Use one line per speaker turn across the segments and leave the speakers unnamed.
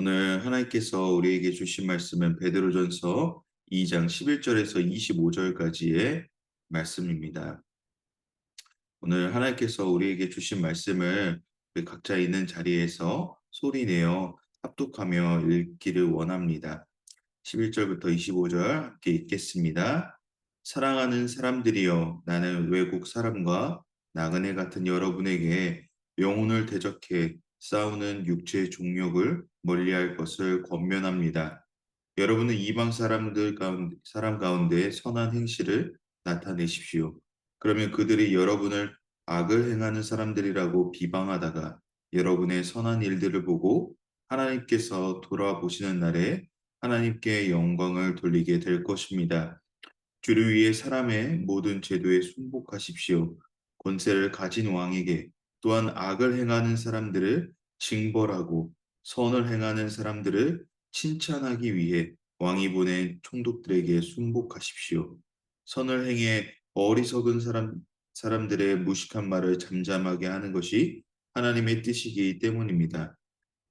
오늘 하나님께서 우리에게 주신 말씀은 베드로전서 2장 11절에서 25절까지의 말씀입니다. 오늘 하나님께서 우리에게 주신 말씀을 우리 각자 있는 자리에서 소리내어 합독하며 읽기를 원합니다. 11절부터 25절 함께 읽겠습니다. 사랑하는 사람들이여 나는 외국 사람과 나그네 같은 여러분에게 영혼을 대적해 싸우는 육체의 종욕을 멀리할 것을 권면합니다. 여러분은 이방 사람들 가운데, 사람 가운데 선한 행실을 나타내십시오. 그러면 그들이 여러분을 악을 행하는 사람들이라고 비방하다가 여러분의 선한 일들을 보고 하나님께서 돌아보시는 날에 하나님께 영광을 돌리게 될 것입니다. 주를 위해 사람의 모든 제도에 순복하십시오. 권세를 가진 왕에게 또한 악을 행하는 사람들을 징벌하고 선을 행하는 사람들을 칭찬하기 위해 왕이 보낸 총독들에게 순복하십시오. 선을 행해 어리석은 사람, 사람들의 무식한 말을 잠잠하게 하는 것이 하나님의 뜻이기 때문입니다.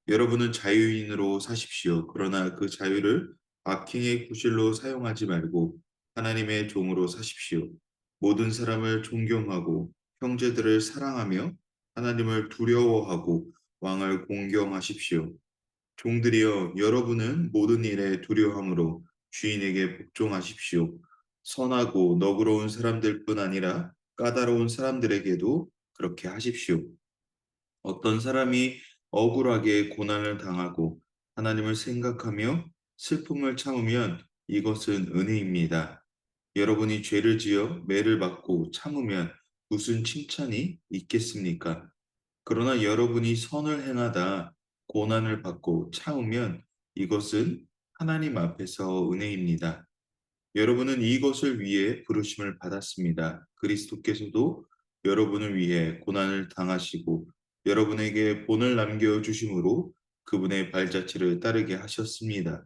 여러분은 자유인으로 사십시오. 그러나 그 자유를 악행의 구실로 사용하지 말고 하나님의 종으로 사십시오. 모든 사람을 존경하고 형제들을 사랑하며 하나님을 두려워하고 왕을 공경하십시오. 종들이여 여러분은 모든 일에 두려움으로 주인에게 복종하십시오. 선하고 너그러운 사람들뿐 아니라 까다로운 사람들에게도 그렇게 하십시오. 어떤 사람이 억울하게 고난을 당하고 하나님을 생각하며 슬픔을 참으면 이것은 은혜입니다. 여러분이 죄를 지어 매를 받고 참으면 무슨 칭찬이 있겠습니까? 그러나 여러분이 선을 행하다 고난을 받고 참으면 이것은 하나님 앞에서 은혜입니다. 여러분은 이것을 위해 부르심을 받았습니다. 그리스도께서도 여러분을 위해 고난을 당하시고 여러분에게 본을 남겨 주심으로 그분의 발자취를 따르게 하셨습니다.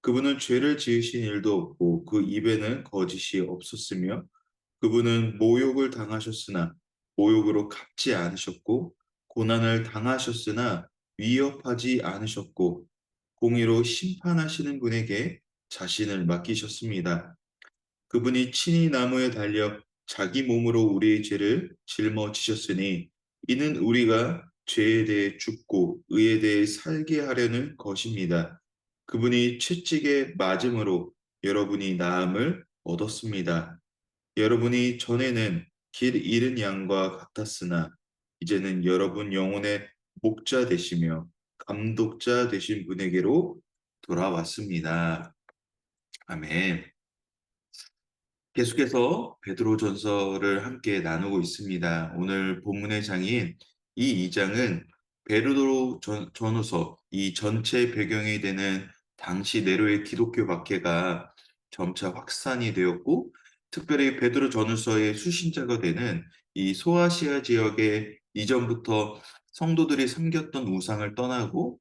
그분은 죄를 지으신 일도 없고 그 입에는 거짓이 없었으며 그분은 모욕을 당하셨으나 모욕으로 갚지 않으셨고 고난을 당하셨으나 위협하지 않으셨고 공의로 심판하시는 분에게 자신을 맡기셨습니다. 그분이 친히 나무에 달려 자기 몸으로 우리의 죄를 짊어지셨으니 이는 우리가 죄에 대해 죽고 의에 대해 살게 하려는 것입니다. 그분이 채찍에 맞음으로 여러분이 나음을 얻었습니다. 여러분이 전에는 길 잃은 양과 같았으나 이제는 여러분 영혼의 목자 되시며 감독자 되신 분에게로 돌아왔습니다. 아멘. 계속해서 베드로전서를 함께 나누고 있습니다. 오늘 본문의 장인 이 2장은 베드로 전후서 이 전체 배경이 되는 당시 네로의 기독교 박해가 점차 확산이 되었고 특별히 베드로 전후서의 수신자가 되는 이 소아시아 지역의 이전부터 성도들이 섬겼던 우상을 떠나고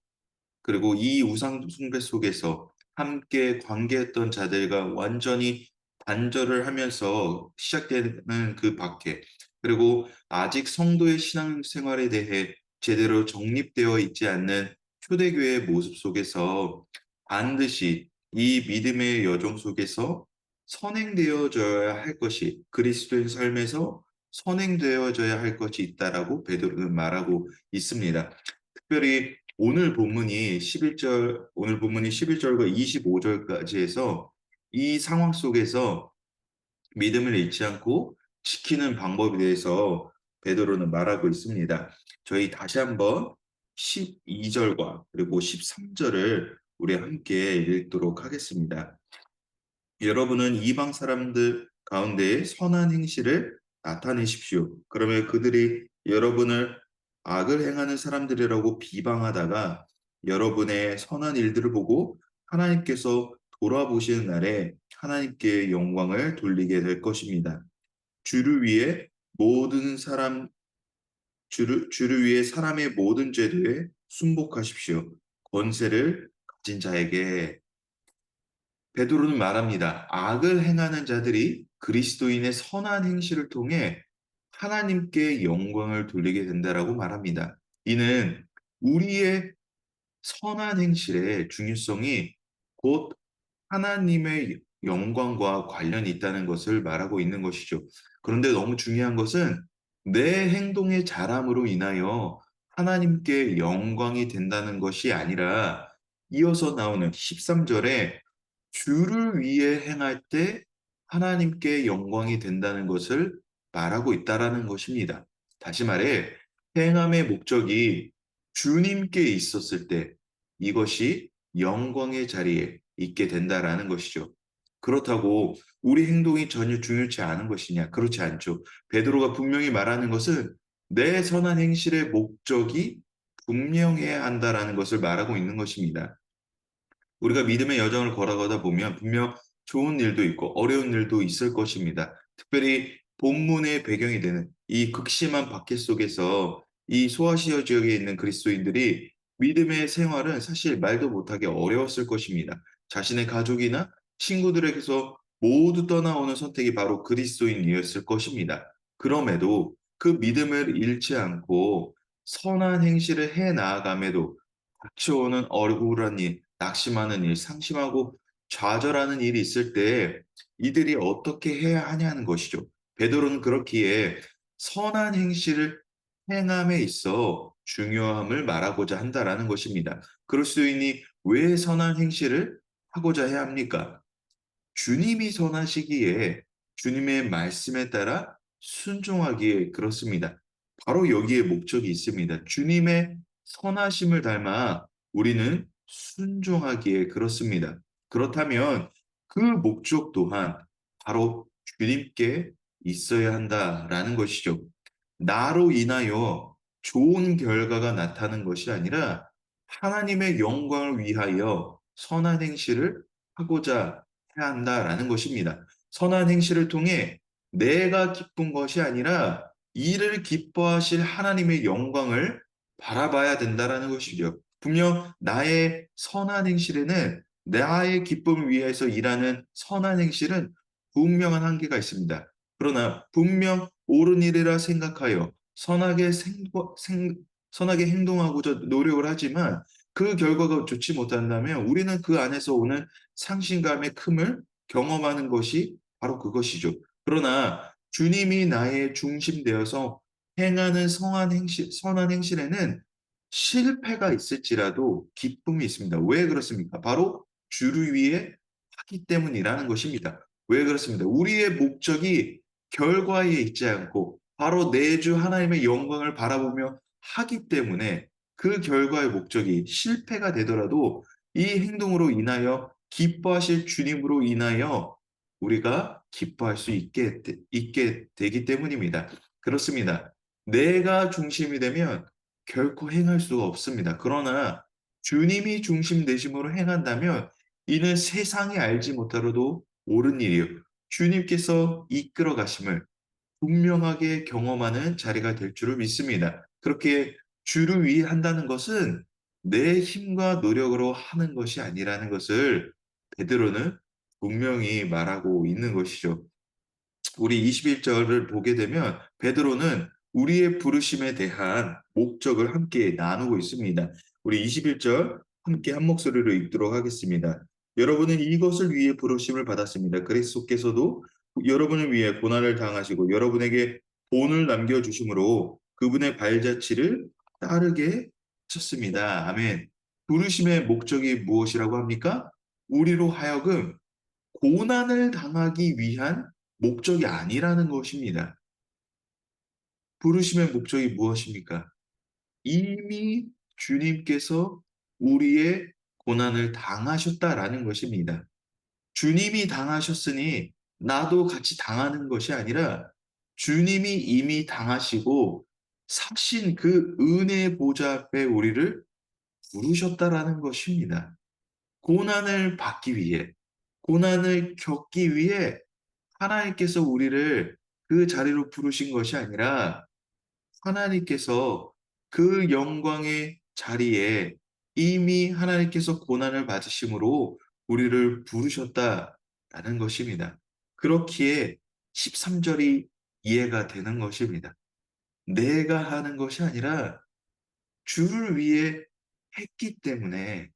그리고 이 우상 숭배 속에서 함께 관계했던 자들과 완전히 단절을 하면서 시작되는 그 박해 그리고 아직 성도의 신앙생활에 대해 제대로 정립되어 있지 않는 초대교회의 모습 속에서 반드시 이 믿음의 여정 속에서 선행되어져야 할 것이 그리스도의 삶에서 선행되어져야 할 것이 있다라고 베드로는 말하고 있습니다. 특별히 오늘 본문이 11절 오늘 본문이 11절과 25절까지 해서 이 상황 속에서 믿음을 잃지 않고 지키는 방법에 대해서 베드로는 말하고 있습니다. 저희 다시 한번 12절과 그리고 13절을 우리 함께 읽도록 하겠습니다. 여러분은 이방 사람들 가운데 선한 행실을 나타내십시오. 그러면 그들이 여러분을 악을 행하는 사람들이라고 비방하다가 여러분의 선한 일들을 보고 하나님께서 돌아보시는 날에 하나님께 영광을 돌리게 될 것입니다. 주를 위해 모든 사람 주를, 주를 위해 사람의 모든 죄도에 순복하십시오. 권세를 가진 자에게 베드로는 말합니다. 악을 행하는 자들이 그리스도인의 선한 행실을 통해 하나님께 영광을 돌리게 된다라고 말합니다. 이는 우리의 선한 행실의 중요성이 곧 하나님의 영광과 관련이 있다는 것을 말하고 있는 것이죠. 그런데 너무 중요한 것은 내 행동의 잘함으로 인하여 하나님께 영광이 된다는 것이 아니라 이어서 나오는 13절에 주를 위해 행할 때 하나님께 영광이 된다는 것을 말하고 있다라는 것입니다. 다시 말해 행함의 목적이 주님께 있었을 때 이것이 영광의 자리에 있게 된다라는 것이죠. 그렇다고 우리 행동이 전혀 중요치 않은 것이냐? 그렇지 않죠. 베드로가 분명히 말하는 것은 내 선한 행실의 목적이 분명해야 한다라는 것을 말하고 있는 것입니다. 우리가 믿음의 여정을 걸어가다 보면 분명 좋은 일도 있고 어려운 일도 있을 것입니다. 특별히 본문의 배경이 되는 이 극심한 박해 속에서 이 소아시아 지역에 있는 그리스도인들이 믿음의 생활은 사실 말도 못하게 어려웠을 것입니다. 자신의 가족이나 친구들에게서 모두 떠나오는 선택이 바로 그리스도인이었을 것입니다. 그럼에도 그 믿음을 잃지 않고 선한 행실을 해 나아감에도 닥쳐오는 억울한 일, 낙심하는 일, 상심하고 좌절하는 일이 있을 때 이들이 어떻게 해야 하냐는 것이죠. 베드로는 그렇기에 선한 행실을 행함에 있어 중요함을 말하고자 한다라는 것입니다. 그리스도인이 왜 선한 행실을 하고자 해야 합니까? 주님이 선하시기에 주님의 말씀에 따라 순종하기에 그렇습니다. 바로 여기에 목적이 있습니다. 주님의 선하심을 닮아 우리는 순종하기에 그렇습니다. 그렇다면 그 목적 또한 바로 주님께 있어야 한다라는 것이죠. 나로 인하여 좋은 결과가 나타나는 것이 아니라 하나님의 영광을 위하여 선한 행실을 하고자 해야 한다라는 것입니다. 선한 행실을 통해 내가 기쁜 것이 아니라 이를 기뻐하실 하나님의 영광을 바라봐야 된다라는 것이죠. 분명 나의 선한 행실에는 나의 기쁨을 위해서 일하는 선한 행실은 분명한 한계가 있습니다. 그러나 분명 옳은 일이라 생각하여 선하게 생고, 생, 선하게 행동하고자 노력을 하지만 그 결과가 좋지 못한다면 우리는 그 안에서 오는 상심감의 큼을 경험하는 것이 바로 그것이죠. 그러나 주님이 나의 중심 되어서 행하는 성한 행실, 선한 행실에는 실패가 있을지라도 기쁨이 있습니다. 왜 그렇습니까? 바로 주를 위해 하기 때문이라는 것입니다. 왜 그렇습니다. 우리의 목적이 결과에 있지 않고 바로 내주 하나님의 영광을 바라보며 하기 때문에 그 결과의 목적이 실패가 되더라도 이 행동으로 인하여 기뻐하실 주님으로 인하여 우리가 기뻐할 수 있게, 있게 되기 때문입니다. 그렇습니다. 내가 중심이 되면 결코 행할 수가 없습니다. 그러나 주님이 중심 되심으로 행한다면 이는 세상이 알지 못하러도 옳은 일이요. 주님께서 이끌어 가심을 분명하게 경험하는 자리가 될 줄을 믿습니다. 그렇게 주를 위해 한다는 것은 내 힘과 노력으로 하는 것이 아니라는 것을 베드로는 분명히 말하고 있는 것이죠. 우리 21절을 보게 되면 베드로는 우리의 부르심에 대한 목적을 함께 나누고 있습니다. 우리 21절 함께 한 목소리로 읽도록 하겠습니다. 여러분은 이것을 위해 부르심을 받았습니다. 그리스도께서도 여러분을 위해 고난을 당하시고 여러분에게 본을 남겨주심으로 그분의 발자취를 따르게 하셨습니다. 아멘. 부르심의 목적이 무엇이라고 합니까? 우리로 하여금 고난을 당하기 위한 목적이 아니라는 것입니다. 부르심의 목적이 무엇입니까? 이미 주님께서 우리의 고난을 당하셨다라는 것입니다. 주님이 당하셨으니 나도 같이 당하는 것이 아니라 주님이 이미 당하시고 삭신 그 은혜의 보좌 앞에 우리를 부르셨다라는 것입니다. 고난을 받기 위해, 고난을 겪기 위해 하나님께서 우리를 그 자리로 부르신 것이 아니라 하나님께서 그 영광의 자리에 이미 하나님께서 고난을 받으심으로 우리를 부르셨다라는 것입니다. 그렇기에 13절이 이해가 되는 것입니다. 내가 하는 것이 아니라 주를 위해 했기 때문에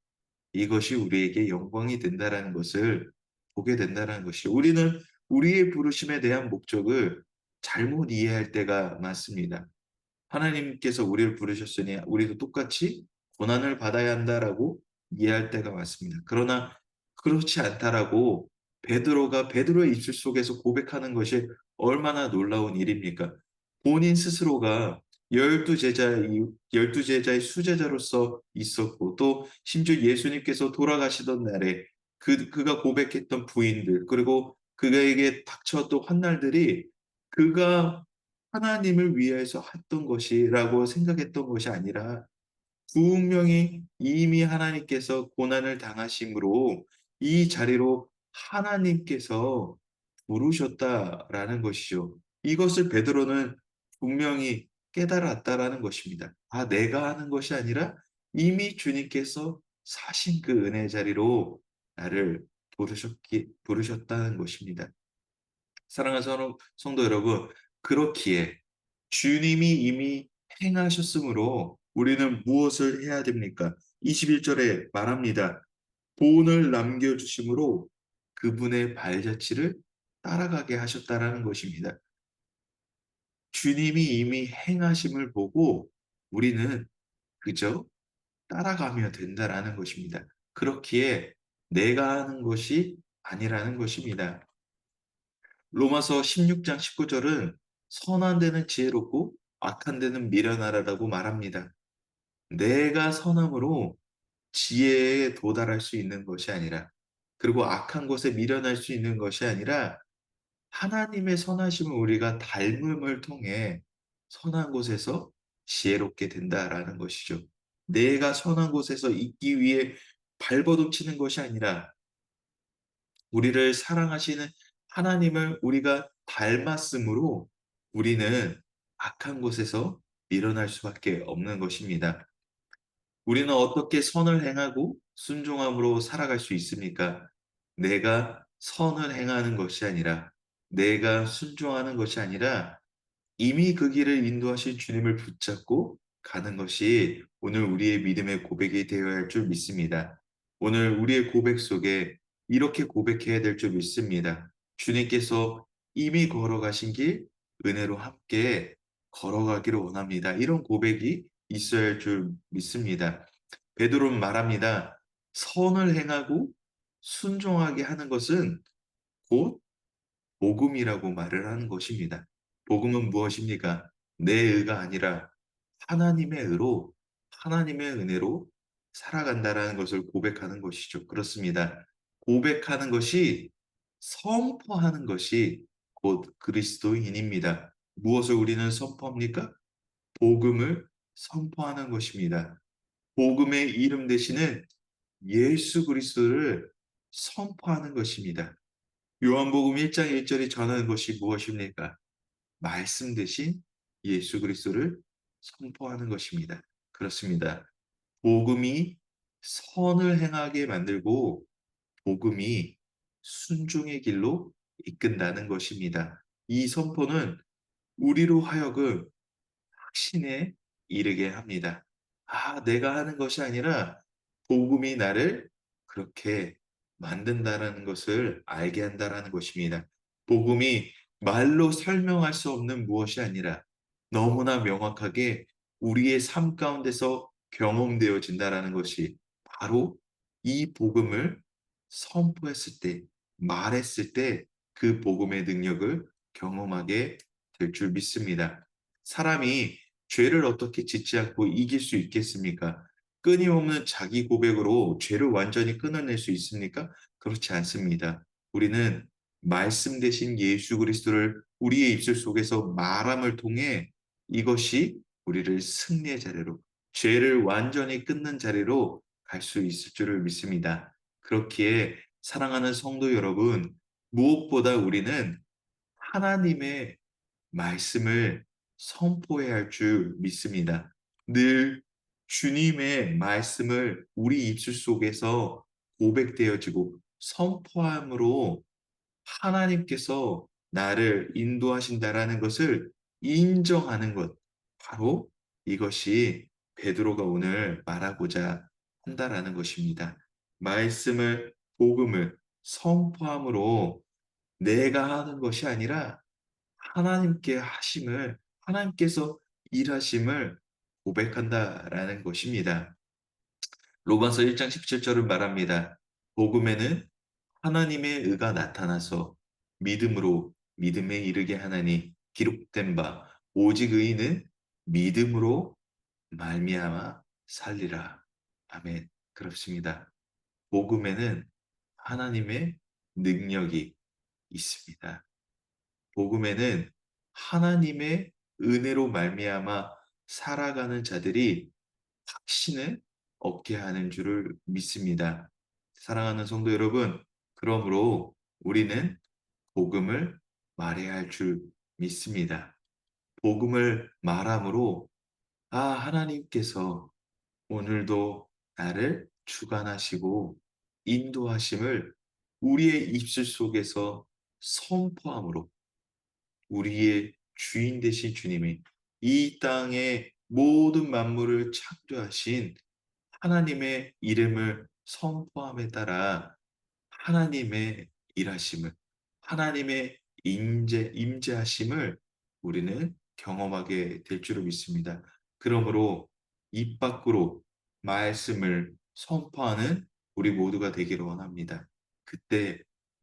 이것이 우리에게 영광이 된다라는 것을 보게 된다라는 것이죠. 우리는 우리의 부르심에 대한 목적을 잘못 이해할 때가 많습니다. 하나님께서 우리를 부르셨으니 우리도 똑같이 고난을 받아야 한다라고 이해할 때가 많습니다. 그러나 그렇지 않다라고 베드로가 베드로의 입술 속에서 고백하는 것이 얼마나 놀라운 일입니까? 본인 스스로가 열두 제자의 열두 제자의 수제자로서 있었고 또 심지어 예수님께서 돌아가시던 날에 그 그가 고백했던 부인들 그리고 그에게 닥쳤던 환난들이 그가 하나님을 위해서 했던 것이라고 생각했던 것이 아니라 분명히 이미 하나님께서 고난을 당하심으로 이 자리로 하나님께서 부르셨다라는 것이죠. 이것을 베드로는 분명히 깨달았다라는 것입니다. 아, 내가 하는 것이 아니라 이미 주님께서 사신 그 은혜 자리로 나를 부르셨기, 부르셨다는 것입니다. 사랑하는 성- 성도 여러분, 그렇기에 주님이 이미 행하셨으므로 우리는 무엇을 해야 됩니까? 21절에 말합니다. 본을 남겨주심으로 그분의 발자취를 따라가게 하셨다라는 것입니다. 주님이 이미 행하심을 보고 우리는 그저 따라가면 된다라는 것입니다. 그렇기에 내가 하는 것이 아니라는 것입니다. 로마서 16장 19절은 선한 데는 지혜롭고 악한 데는 미련하라라고 말합니다. 내가 선함으로 지혜에 도달할 수 있는 것이 아니라 그리고 악한 것에 미련할 수 있는 것이 아니라 하나님의 선하심을 우리가 닮음을 통해 선한 곳에서 지혜롭게 된다라는 것이죠. 내가 선한 곳에서 있기 위해 발버둥 치는 것이 아니라 우리를 사랑하시는 하나님을 우리가 닮았으므로 우리는 악한 곳에서 밀어날 수밖에 없는 것입니다. 우리는 어떻게 선을 행하고 순종함으로 살아갈 수 있습니까? 내가 선을 행하는 것이 아니라 내가 순종하는 것이 아니라 이미 그 길을 인도하신 주님을 붙잡고 가는 것이 오늘 우리의 믿음의 고백이 되어야 할 줄 믿습니다. 오늘 우리의 고백 속에 이렇게 고백해야 될 줄 믿습니다. 주님께서 이미 걸어가신 길 은혜로 함께 걸어가기를 원합니다. 이런 고백이 할줄 믿습니다. 베드로는 말합니다. 선을 행하고 순종하게 하는 것은 곧 복음이라고 말을 하는 것입니다. 복음은 무엇입니까? 내 의가 아니라 하나님의 의로 하나님의 은혜로 살아간다라는 것을 고백하는 것이죠. 그렇습니다. 고백하는 것이 선포하는 것이 곧 그리스도인입니다. 무엇을 우리는 선포합니까? 복음을 선포하는 것입니다. 복음의 이름 대신은 예수 그리스도를 선포하는 것입니다. 요한복음 1장 1절이 전하는 것이 무엇입니까? 말씀 대신 예수 그리스도를 선포하는 것입니다. 그렇습니다. 복음이 선을 행하게 만들고 복음이 순종의 길로 이끈다는 것입니다. 이 선포는 우리로 하여금 확신에 이르게 합니다. 아, 내가 하는 것이 아니라 복음이 나를 그렇게 만든다라는 것을 알게 한다라는 것입니다. 복음이 말로 설명할 수 없는 무엇이 아니라 너무나 명확하게 우리의 삶 가운데서 경험되어진다라는 것이 바로 이 복음을 선포했을 때, 말했을 때 그 복음의 능력을 경험하게 될 줄 믿습니다. 사람이 죄를 어떻게 짓지 않고 이길 수 있겠습니까? 끊임없는 자기 고백으로 죄를 완전히 끊어낼 수 있습니까? 그렇지 않습니다. 우리는 말씀 대신 예수 그리스도를 우리의 입술 속에서 말함을 통해 이것이 우리를 승리의 자리로, 죄를 완전히 끊는 자리로 갈 수 있을 줄을 믿습니다. 그렇기에 사랑하는 성도 여러분, 무엇보다 우리는 하나님의 말씀을 선포해야 할 줄 믿습니다. 늘 주님의 말씀을 우리 입술 속에서 고백되어지고 선포함으로 하나님께서 나를 인도하신다라는 것을 인정하는 것. 바로 이것이 베드로가 오늘 말하고자 한다라는 것입니다. 말씀을 복음을 선포함으로 내가 하는 것이 아니라 하나님께 하심을 하나님께서 일하심을 고백한다라는 것입니다. 로마서 1장 17절은 말합니다. 복음에는 하나님의 의가 나타나서 믿음으로 믿음에 이르게 하나니 기록된 바 오직 의인은 믿음으로 말미암아 살리라. 아멘. 그렇습니다. 복음에는 하나님의 능력이 있습니다. 복음에는 하나님의 은혜로 말미암아 살아가는 자들이 확신을 얻게 하는 줄을 믿습니다. 사랑하는 성도 여러분, 그러므로 우리는 복음을 말해야 할 줄 믿습니다. 복음을 말함으로 아, 하나님께서 오늘도 나를 주관하시고 인도하심을 우리의 입술 속에서 선포함으로 우리의 주인 되신 주님이 이 땅의 모든 만물을 창조하신 하나님의 이름을 선포함에 따라 하나님의 일하심을 하나님의 임재 임재하심을 우리는 경험하게 될 줄을 믿습니다. 그러므로 입 밖으로 말씀을 선포하는 우리 모두가 되기를 원합니다. 그때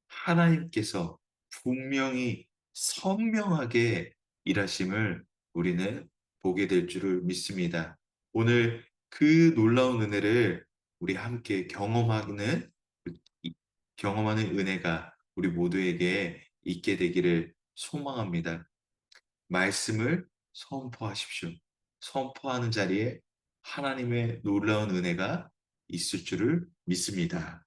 하나님께서 분명히 선명하게 일하심을 우리는 보게 될 줄을 믿습니다. 오늘 그 놀라운 은혜를 우리 함께 경험하는 이 경험하는 은혜가 우리 모두에게 있게 되기를 소망합니다. 말씀을 선포하십시오. 선포하는 자리에 하나님의 놀라운 은혜가 있을 줄을 믿습니다.